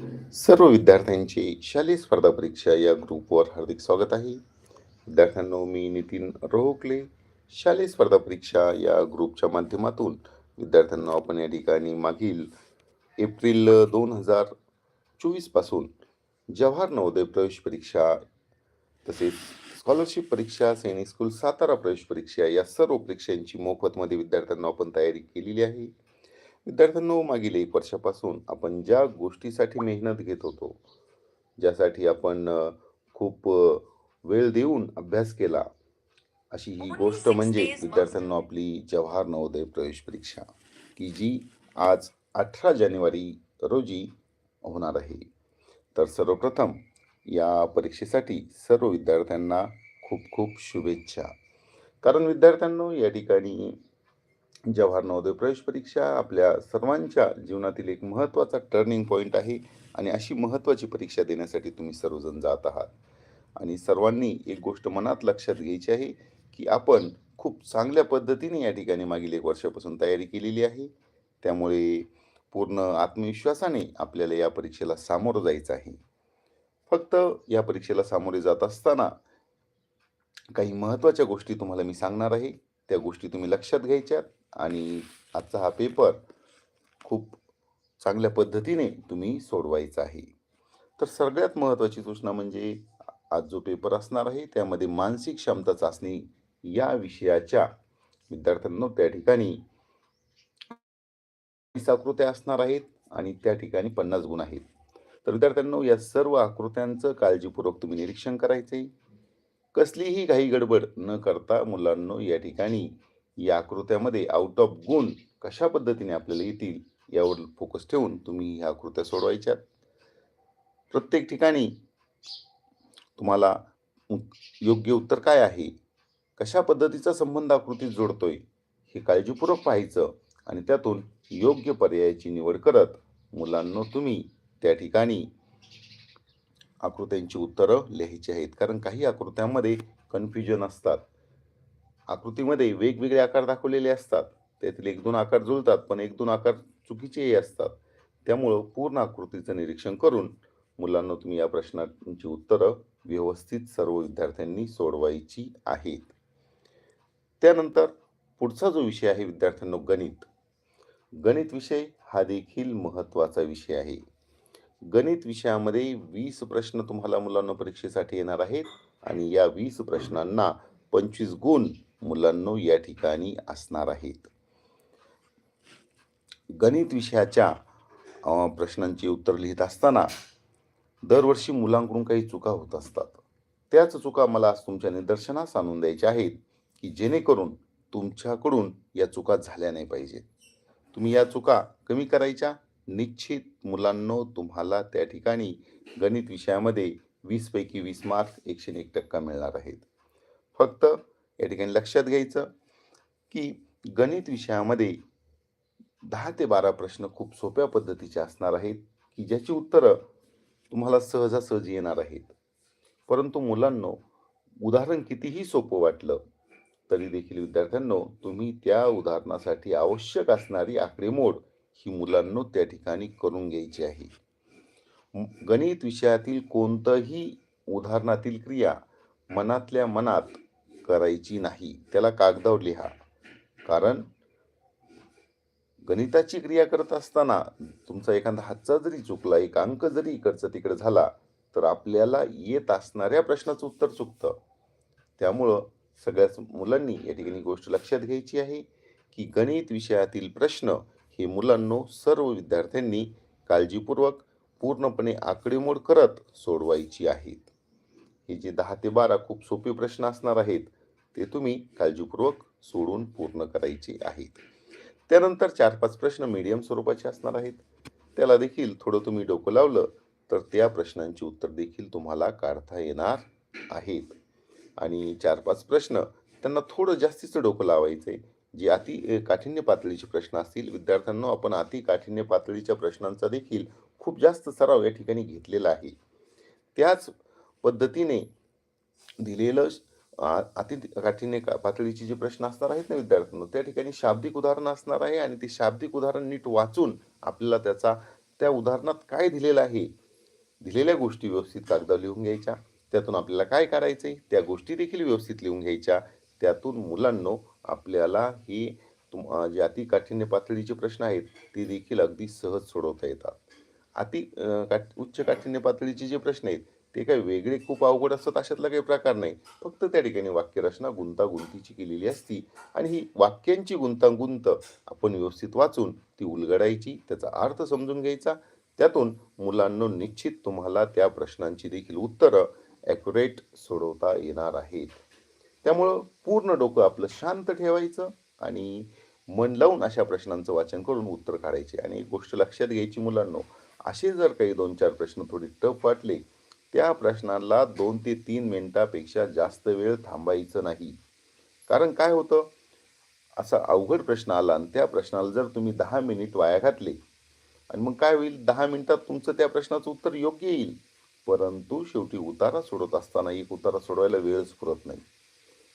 सर्व विद्यार्थ्यांचे शालेय स्पर्धा परीक्षा या ग्रुपवर हार्दिक स्वागत आहे. विद्यार्थ्यांनो मी नितीन रोहकले शालेय स्पर्धा परीक्षा या ग्रुपच्या माध्यमातून विद्यार्थ्यांना आपण या ठिकाणी मागील एप्रिल दोन हजार चोवीसपासून जवाहर नवोदय प्रवेश परीक्षा तसेच स्कॉलरशिप परीक्षा सैनिक स्कूल सातारा प्रवेश परीक्षा या सर्व परीक्षांची मोफतमध्ये विद्यार्थ्यांना आपण तयारी केलेली आहे. विद्यार्थ्यांनो मागील एक वर्षापासून आपण ज्या गोष्टीसाठी मेहनत घेत होतो ज्यासाठी आपण खूप वेळ देऊन अभ्यास केला अशी ही गोष्ट म्हणजे विद्यार्थ्यांना आपली जवाहर नवोदय प्रवेश परीक्षा की जी आज अठरा जानेवारी रोजी होणार आहे. तर सर्वप्रथम या परीक्षेसाठी सर्व विद्यार्थ्यांना खूप खूप शुभेच्छा. कारण विद्यार्थ्यांनो या ठिकाणी जवाहर नवोदय प्रवेश परीक्षा आपल्या सर्वांच्या जीवनातील एक महत्त्वाचा टर्निंग पॉईंट आहे आणि अशी महत्त्वाची परीक्षा देण्यासाठी तुम्ही सर्वजण जात आहात. आणि सर्वांनी एक गोष्ट मनात लक्षात घ्यायची आहे की आपण खूप चांगल्या पद्धतीने या ठिकाणी मागील एक वर्षापासून तयारी केलेली आहे. त्यामुळे पूर्ण आत्मविश्वासाने आपल्याला या परीक्षेला सामोरं जायचं आहे. फक्त या परीक्षेला सामोरे जात असताना काही महत्त्वाच्या गोष्टी तुम्हाला मी सांगणार आहे. त्या गोष्टी तुम्ही लक्षात घ्यायच्यात. आणि आजचा हा पेपर खूप चांगल्या पद्धतीने तुम्ही सोडवायचा आहे. तर सगळ्यात महत्त्वाची सूचना म्हणजे आज जो पेपर असणार आहे त्यामध्ये मानसिक क्षमता चाचणी या विषयाच्या विद्यार्थ्यांना त्या ठिकाणी आकृत्या असणार आहेत आणि त्या ठिकाणी पन्नास गुण आहेत. तर विद्यार्थ्यांनो या सर्व आकृत्यांचं काळजीपूर्वक तुम्ही निरीक्षण करायचे कसलीही घाई गडबड न करता मुलांनो या ठिकाणी या आकृत्यामध्ये आउट ऑफ गुण कशा पद्धतीने आपल्याला येतील यावर फोकस ठेवून तुम्ही ह्या आकृत्या सोडवायच्यात. प्रत्येक ठिकाणी तुम्हाला योग्य उत्तर काय आहे? कशा पद्धतीचा संबंध आकृतीत जोडतोय? हे काळजीपूर्वक पाहायचं आणि त्यातून योग्य पर्यायाची निवड करत मुलांना तुम्ही त्या ठिकाणी आकृत्यांची उत्तरं लिहायची आहेत. कारण काही आकृत्यांमध्ये कन्फ्युजन असतात. आकृतीमध्ये वेगवेगळे आकार दाखवलेले असतात. त्यातील एक दोन आकार जुळतात पण एक दोन आकार चुकीचेही असतात. त्यामुळं पूर्ण आकृतीचं निरीक्षण करून मुलांना तुम्ही या प्रश्नांची उत्तरं व्यवस्थित सर्व विद्यार्थ्यांनी सोडवायची आहेत. त्यानंतर पुढचा जो विषय आहे विद्यार्थ्यांनो गणित. गणित विषय हा देखील महत्त्वाचा विषय आहे. गणित विषयामध्ये वीस प्रश्न तुम्हाला मुलांना परीक्षेसाठी येणार आहेत आणि या वीस प्रश्नांना पंचवीस गुण मुलांनो या ठिकाणी असणार आहेत. गणित विषयाच्या प्रश्नांची उत्तर लिहित असताना दरवर्षी मुलांकडून काही चुका होत असतात. त्याच चुका मला आज तुमच्या निदर्शनास आणून द्यायच्या आहेत की जेणेकरून तुमच्याकडून या चुका झाल्या नाही पाहिजेत. तुम्ही या चुका कमी करायच्या. निश्चित मुलांनो तुम्हाला त्या ठिकाणी गणित विषयामध्ये वीसपैकी वीस मार्क एकशे एक टक्का मिळणार आहेत. फक्त या ठिकाणी लक्षात घ्यायचं की गणित विषयामध्ये दहा ते बारा प्रश्न खूप सोप्या पद्धतीचे असणार आहेत की ज्याची उत्तरं तुम्हाला सहजासहजी येणार आहेत. परंतु मुलांनो उदाहरण कितीही सोपं वाटलं तरी देखील विद्यार्थ्यांनो तुम्ही त्या उदाहरणासाठी आवश्यक असणारी आकडेमोड ही मुलांनो त्या ठिकाणी करून घ्यायची आहे. गणित विषयातील कोणतंही उदाहरणातील क्रिया मनातल्या मनात करायची नाही. त्याला कागदावर लिहा. कारण गणिताची क्रिया करत असताना तुमचा एखादा हातचा जरी चुकला एक अंक जरी इकडचा तिकडे झाला तर आपल्याला येत असणाऱ्या प्रश्नाचं उत्तर चुकतं. त्यामुळं सगळ्याच मुलांनी या ठिकाणी गोष्ट लक्षात घ्यायची आहे की गणित विषयातील प्रश्न हे मुलांनो सर्व विद्यार्थ्यांनी काळजीपूर्वक पूर्णपणे आकडेमोड करत सोडवायची आहेत. हे जे दहा ते बारा खूप सोपे प्रश्न असणार आहेत ते तुम्ही काळजीपूर्वक सोडून पूर्ण करायचे आहेत. त्यानंतर चार पाच प्रश्न मीडियम स्वरूपाचे असणार आहेत. त्याला देखील थोडं तुम्ही डोकं लावलं तर त्या प्रश्नांची उत्तर देखील तुम्हाला काढता येणार आहेत. आणि चार पाच प्रश्न त्यांना थोडं जास्तीचं डोकं लावायचं आहे जे अति काठिण्य पातळीचे प्रश्न असतील विद्यार्थ्यांना आपण अति काठिण्य पातळीच्या प्रश्नांचा देखील खूप जास्त सराव या ठिकाणी घेतलेला आहे. त्याच पद्धतीने दिलेलं अति काठीने का- पातळीचे जे प्रश्न असणार आहेत ना विद्यार्थ्यांना त्या ठिकाणी शाब्दिक उदाहरण असणार आहे आणि ते शाब्दिक उदाहरण नीट वाचून आपल्याला त्याचा त्या उदाहरणात काय दिलेलं आहे दिलेल्या गोष्टी व्यवस्थित कागदावर लिहून घ्यायच्या त्यातून आपल्याला काय करायचं आहे त्या गोष्टी देखील व्यवस्थित लिहून घ्यायच्या त्यातून मुलांनो आपल्याला ही तुम जे अति काठिण्य पातळीचे प्रश्न आहेत ते देखील अगदी सहज सोडवता येतात. अति काठ उच्च काठिण्य पातळीचे जे प्रश्न आहेत ते काही वेगळे खूप अवघड असतात अशातला काही प्रकार नाही. फक्त त्या ठिकाणी वाक्यरचना गुंतागुंतीची केलेली असती आणि ही वाक्यांची गुंतागुंत आपण व्यवस्थित वाचून ती उलगडायची त्याचा अर्थ समजून घ्यायचा. त्यातून मुलांना निश्चित तुम्हाला त्या प्रश्नांची देखील उत्तरं ॲक्युरेट सोडवता येणार आहेत. त्यामुळं पूर्ण डोकं आपलं शांत ठेवायचं आणि मन लावून अशा प्रश्नांचं वाचन करून उत्तर काढायचे. आणि एक गोष्ट लक्षात घ्यायची मुलांनो असे जर काही दोन चार प्रश्न थोडे टफ वाटले त्या प्रश्नाला दोन ते तीन मिनिटापेक्षा जास्त वेळ थांबायचं नाही. कारण काय होतं? असा अवघड प्रश्न आला आणि त्या प्रश्नाला जर तुम्ही दहा मिनिट वाया घातले आणि मग काय होईल? दहा मिनिटात तुमचं त्या प्रश्नाचं उत्तर योग्य येईल. परंतु शेवटी उतारा सोडत असताना एक उतारा सोडवायला वेळच पुरत नाही.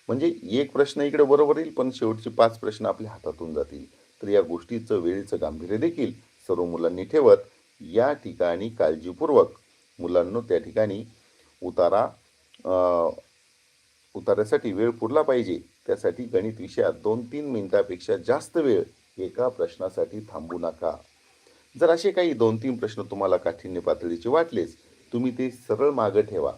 म्हणजे एक प्रश्न इकडे बरोबर येईल पण शेवटचे पाच प्रश्न आपल्या हातातून जातील. तर या गोष्टीचं वेळेचं गांभीर्य देखील सर्व मुलांनी ठेवत या ठिकाणी काळजीपूर्वक मुलांनो त्या ठिकाणी उतारा उतारासाठी वेळ पुरला पाहिजे. त्यासाठी गणित विषयात दोन तीन मिनिटापेक्षा जास्त वेळ एका प्रश्नासाठी थांबू नका. जर असे काही दोन तीन प्रश्न तुम्हाला काठिण्य पातळीचे वाटलेच तुम्ही ते सरळ मागं ठेवा.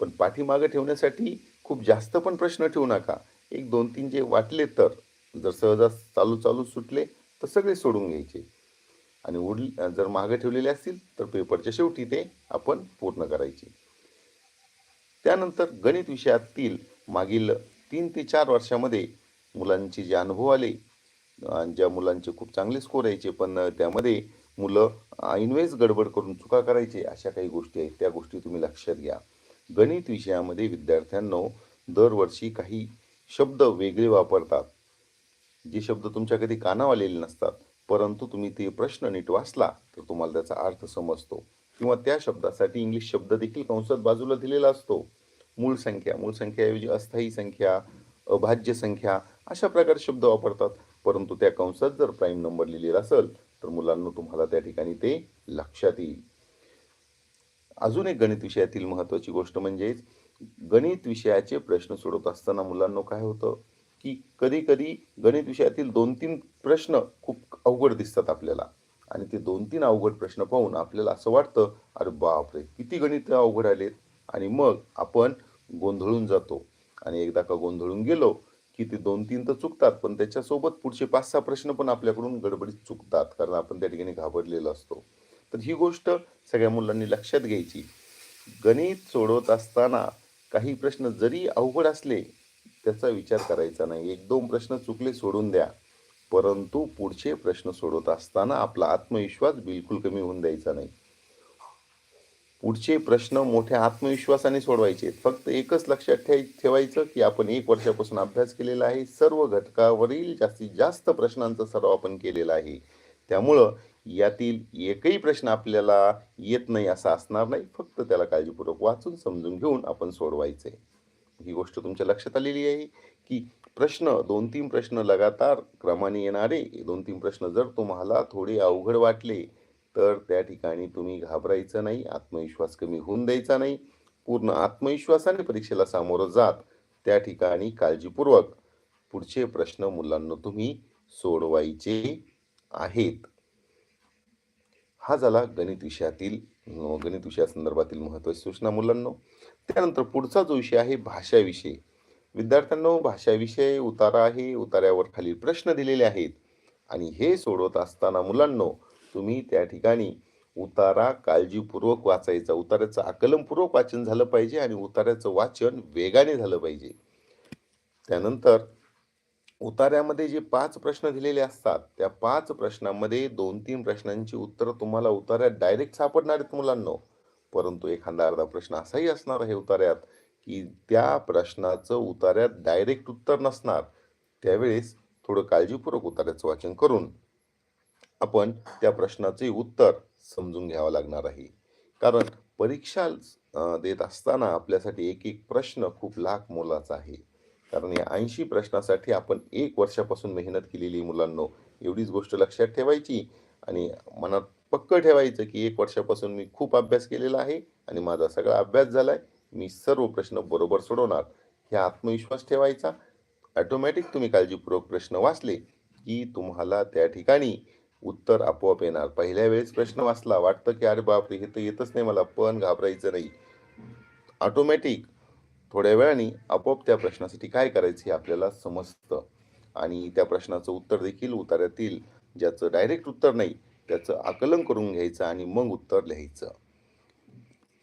पण पाठीमागं ठेवण्यासाठी खूप जास्त पण प्रश्न ठेवू नका. एक दोन तीन जे वाटले तर जर सहजा चालू चालू सुटले तर सगळे सोडून घ्यायचे. आणि उरली जर मागं ठेवलेले असतील तर पेपरच्या शेवटी ते आपण पूर्ण करायचे. त्यानंतर गणित विषयातील मागील तीन ते चार वर्षामध्ये मुलांचे जे अनुभव आले ज्या मुलांचे खूप चांगले स्कोर यायचे पण त्यामध्ये मुलं ऐनवेळेस गडबड करून चुका करायचे अशा काही गोष्टी आहेत. त्या गोष्टी तुम्ही लक्षात घ्या. गणित विषयामध्ये विद्यार्थ्यांनो दरवर्षी काही शब्द वेगळे वापरतात. जे शब्द तुमच्या कधी कानावर आलेले नसतात. परंतु तुम्ही ते प्रश्न नीट वाचला तर तुम्हाला त्याचा अर्थ समजतो. किंवा त्या शब्दासाठी इंग्लिश शब्द देखील कंसात बाजूला दिलेला असतो. मूळ संख्या मूळ संख्याऐवजी अस्थायी संख्या अभाज्य संख्या अशा प्रकारे शब्द वापरतात. परंतु त्या कंसात जर प्राईम नंबर लिहिलेला असेल तर मुलांना तुम्हाला त्या ठिकाणी ते लक्षात येईल. अजून एक गणित विषयातील महत्त्वाची गोष्ट म्हणजेच गणित विषयाचे प्रश्न सोडवत असताना मुलांना काय होतं? की कधी कधी गणित विषयातील दोन तीन प्रश्न खूप अवघड दिसतात आपल्याला. आणि ते दोन तीन अवघड प्रश्न पाहून आपल्याला असं वाटतं अरे बापरे किती गणित अवघड आलेत. आणि मग आपण गोंधळून जातो. आणि एकदा का गोंधळून गेलो की ते दोन तीन तर चुकतात पण त्याच्यासोबत पुढचे पाच सहा प्रश्न पण आपल्याकडून गडबडीत चुकतात कारण आपण त्या ठिकाणी घाबरलेलो असतो. तर ही गोष्ट सगळ्या मुलांनी लक्षात घ्यायची. गणित सोडवत असताना काही प्रश्न जरी अवघड असले त्याचा विचार करायचा नाही. एक दोन प्रश्न चुकले सोडून द्या. परंतु पुढचे प्रश्न सोडवत असताना आपला आत्मविश्वास बिलकुल कमी होऊन द्यायचा नाही. पुढचे प्रश्न मोठ्या आत्मविश्वासाने सोडवायचे. फक्त एकच लक्षात ठेवायचं की आपण एक वर्षापासून अभ्यास केलेला आहे. सर्व घटकावरील जास्तीत जास्त प्रश्नांचा सराव आपण केलेला आहे. त्यामुळं यातील एकही प्रश्न आपल्याला येत नाही असा असणार नाही. फक्त त्याला काळजीपूर्वक वाचून समजून घेऊन आपण सोडवायचे. ही गोष्ट तुमच्या लक्षात आलेली आहे की प्रश्न दोन तीन प्रश्न लगातार क्रमाने येणारे दोन तीन प्रश्न जर तुम्हाला थोडे अवघड वाटले तर त्या ठिकाणी तुम्ही घाबरायचं नाही आत्मविश्वास कमी होऊन द्यायचा नाही. पूर्ण आत्मविश्वासाने परीक्षेला सामोरं जात त्या ठिकाणी काळजीपूर्वक पुढचे प्रश्न मुलांना तुम्ही सोडवायचे आहेत. हा झाला गणित विषयातील अं, गणित विषयासंदर्भातील महत्त्वाची सूचना मुलांनो. त्यानंतर पुढचा जो विषय आहे भाषाविषयी. विद्यार्थ्यांनो भाषाविषयी उतारा आहे उतार्यावर खालील प्रश्न दिलेले आहेत. आणि हे सोडवत असताना मुलांनो तुम्ही त्या ठिकाणी उतारा काळजीपूर्वक वाचायचा. उतार्याचं आकलनपूर्वक वाचन झालं पाहिजे आणि उतार्याचं वाचन वेगाने झालं पाहिजे. त्यानंतर उतार्यामध्ये जे पाच प्रश्न दिलेले असतात त्या पाच प्रश्नांमध्ये दोन तीन प्रश्नांची उत्तरं तुम्हाला उतार्यात डायरेक्ट सापडणार आहेत मुलांनो. परंतु एखादा अर्धा प्रश्न असाही असणार आहे उतार्यात की त्या प्रश्नाचं उतार्यात डायरेक्ट उत्तर नसणार त्यावेळेस थोडं काळजीपूर्वक उतार्याचं वाचन करून आपण त्या प्रश्नाचे उत्तर समजून घ्यावं लागणार आहे. कारण परीक्षा देत असताना आपल्यासाठी एक एक प्रश्न खूप लाख मोलाचा आहे. कारण या ऐंशी प्रश्नासाठी आपण एक वर्षापासून मेहनत केलेली मुलांनो एवढीच गोष्ट लक्षात ठेवायची आणि मनात पक्क ठेवायचं की एक वर्षापासून मी खूप अभ्यास केलेला आहे आणि माझा सगळा अभ्यास झाला आहे मी सर्व प्रश्न बरोबर सोडवणार. हे आत्मविश्वास ठेवायचा. ॲटोमॅटिक तुम्ही काळजीपूर्वक प्रश्न वाचले की तुम्हाला त्या ठिकाणी उत्तर आपोआप येणार. पहिल्या वेळेस प्रश्न वाचला वाटतं की अरे बापरे हे तर येतच नाही मला पण घाबरायचं नाही. ऑटोमॅटिक थोड्या वेळाने आपोआप त्या प्रश्नासाठी काय करायचं हे आपल्याला समजतं. आणि त्या प्रश्नाचं उत्तर देखील उतार्यातील ज्याचं डायरेक्ट उत्तर नाही त्याचं आकलन करून घ्यायचं आणि मग उत्तर लिहायचं.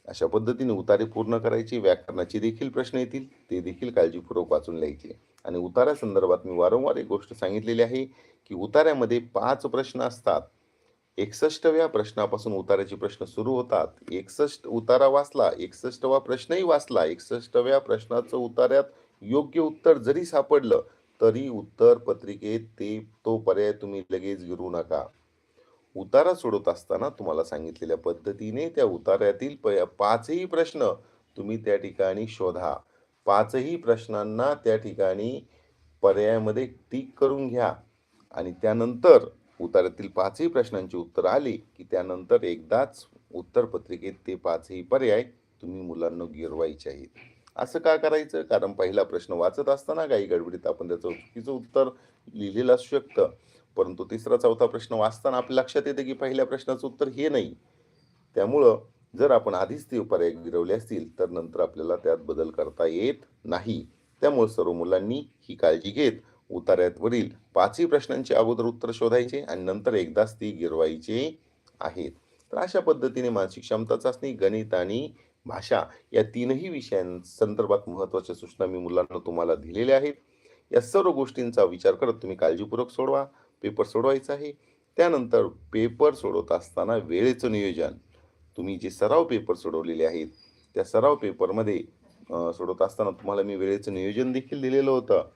अशा पद्धतीने उतारे पूर्ण करायचे व्याकरणाचे देखील प्रश्न येतील ते देखील काळजीपूर्वक वाचून लिहायचे. आणि उतारा संदर्भात मी वारंवार एक गोष्ट सांगितलेली आहे की उतार्यामध्ये पाच प्रश्न असतात. एकसष्टव्या प्रश्नापासून उताराचे प्रश्न सुरू होतात. एकसष्ट उतारा वाचला एकसष्टवा प्रश्नही वाचला. एकसष्टव्या प्रश्नाचं उतार्यात योग्य उत्तर जरी सापडलं तरी उत्तर पत्रिकेत ते तो पर्याय तुम्ही लगेच गिरू नका. उतारा सोडवत असताना तुम्हाला सांगितलेल्या पद्धतीने त्या उतार्यातील प पाचही प्रश्न तुम्ही त्या ठिकाणी शोधा. पाचही प्रश्नांना त्या ठिकाणी पर्यायामध्ये टिक करून घ्या. आणि त्यानंतर उतार्यातील पाचही प्रश्नांची उत्तर आली की त्यानंतर एकदाच उत्तरपत्रिकेत ते पाचही पर्याय तुम्ही मुलांना गिरवायचे आहेत. असं का करायचं? कारण पहिला प्रश्न वाचत असताना काही गडबडीत आपण त्याचं चुकीचं उत्तर लिहिलेलं असू शकतं. परंतु तिसरा चौथा प्रश्न वाचताना आपल्या लक्षात येतं की पहिल्या प्रश्नाचं उत्तर हे नाही. त्यामुळं जर आपण आधीच ते पर्याय गिरवले असतील तर नंतर आपल्याला त्यात बदल करता येत नाही. त्यामुळे सर्व मुलांनी ही काळजी घेत उतार्यातवरील पाचही प्रश्नांचे अगोदर उत्तर शोधायचे आणि नंतर एकदाच ती गिरवायचे आहेत. तर अशा पद्धतीने मानसिक क्षमता चाचणी गणित आणि भाषा या तीनही विषयांसंदर्भात महत्त्वाच्या सूचना मी मुलांना तुम्हाला दिलेल्या आहेत. या सर्व गोष्टींचा विचार करत तुम्ही काळजीपूर्वक सोडवा. पेपर सोडवायचा आहे. त्यानंतर पेपर सोडवत असताना वेळेचं नियोजन. तुम्ही जे सराव पेपर सोडवलेले आहेत त्या सराव पेपरमध्ये सोडवत असताना तुम्हाला मी वेळेचं नियोजन देखील दिलेलं होतं.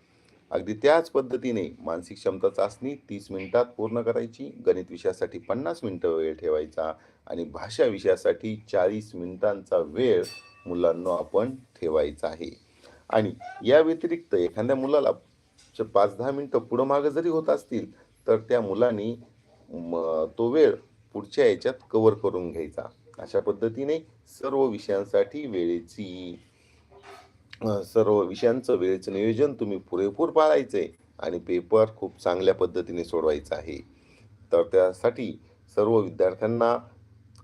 अगदी त्याच पद्धतीने मानसिक क्षमता चाचणी तीस मिनिटात पूर्ण करायची गणित विषयासाठी पन्नास मिनटं वेळ ठेवायचा आणि भाषा विषयासाठी चाळीस मिनिटांचा वेळ मुलांना आपण ठेवायचा आहे. आणि या व्यतिरिक्त एखाद्या मुलाला च- पाच दहा मिनटं पुढं मागं जरी होत असतील तर त्या मुलांनी तो वेळ पुढच्या याच्यात कवर करून घ्यायचा. अशा पद्धतीने सर्व विषयांसाठी वेळेची सर्व विषयांचं वेळेचं नियोजन तुम्ही पुरेपूर पाळायचे आणि पेपर खूप चांगल्या पद्धतीने सोडवायचा आहे. तर त्यासाठी सर्व विद्यार्थ्यांना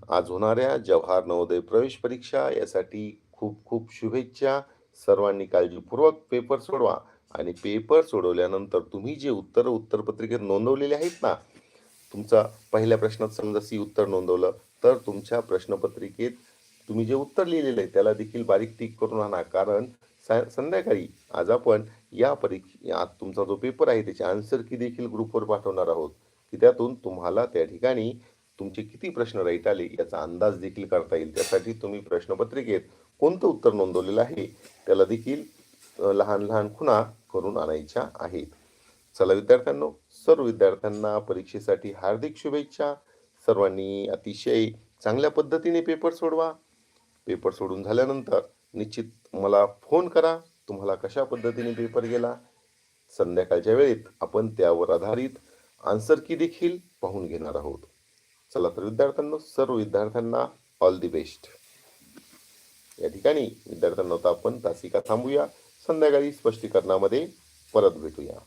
आज होणाऱ्या जवाहर नवोदय प्रवेश परीक्षा यासाठी खूप खूप शुभेच्छा. सर्वांनी काळजीपूर्वक पेपर सोडवा. आणि पेपर सोडवल्यानंतर तुम्ही जे उत्तर उत्तरपत्रिकेत नोंदवलेले आहेत ना तुमचा पहिल्या प्रश्नात समजा सी उत्तर नोंदवलं तर तुमच्या प्रश्नपत्रिकेत तुम्ही जे उत्तर लिहिलेलं आहे त्याला देखील बारीक टीक करून आणा. कारण संध्याकाळी आज आपण या परीक्षा तुमचा जो पेपर आहे त्याची आन्सर की देखील ग्रुपवर पाठवणार आहोत. की त्यातून तुम्हाला त्या ठिकाणी तुमचे किती प्रश्न राईट आले याचा अंदाज देखील करता येईल. त्यासाठी तुम्ही प्रश्नपत्रिकेत कोणतं उत्तर नोंदवलेलं आहे त्याला देखील लहान लहान खुणा करून आणायच्या आहेत. चला विद्यार्थ्यांनो सर्व विद्यार्थ्यांना परीक्षेसाठी हार्दिक शुभेच्छा. सर्वांनी अतिशय चांगल्या पद्धतीने पेपर सोडवा. पेपर सोडून झाल्यानंतर निश्चित मला फोन करा. तुम्हाला कशा पद्धतीने पेपर गेला? संध्याकाळच्या वेळेत आपण त्यावर आधारित आन्सर की देखील पाहून घेणार आहोत. चला तर विद्यार्थ्यांना सर्व विद्यार्थ्यांना ऑल दी बेस्ट. या ठिकाणी विद्यार्थ्यांना आता आपण तासिका थांबूया. संध्याकाळी स्पष्टीकरणामध्ये परत भेटूया.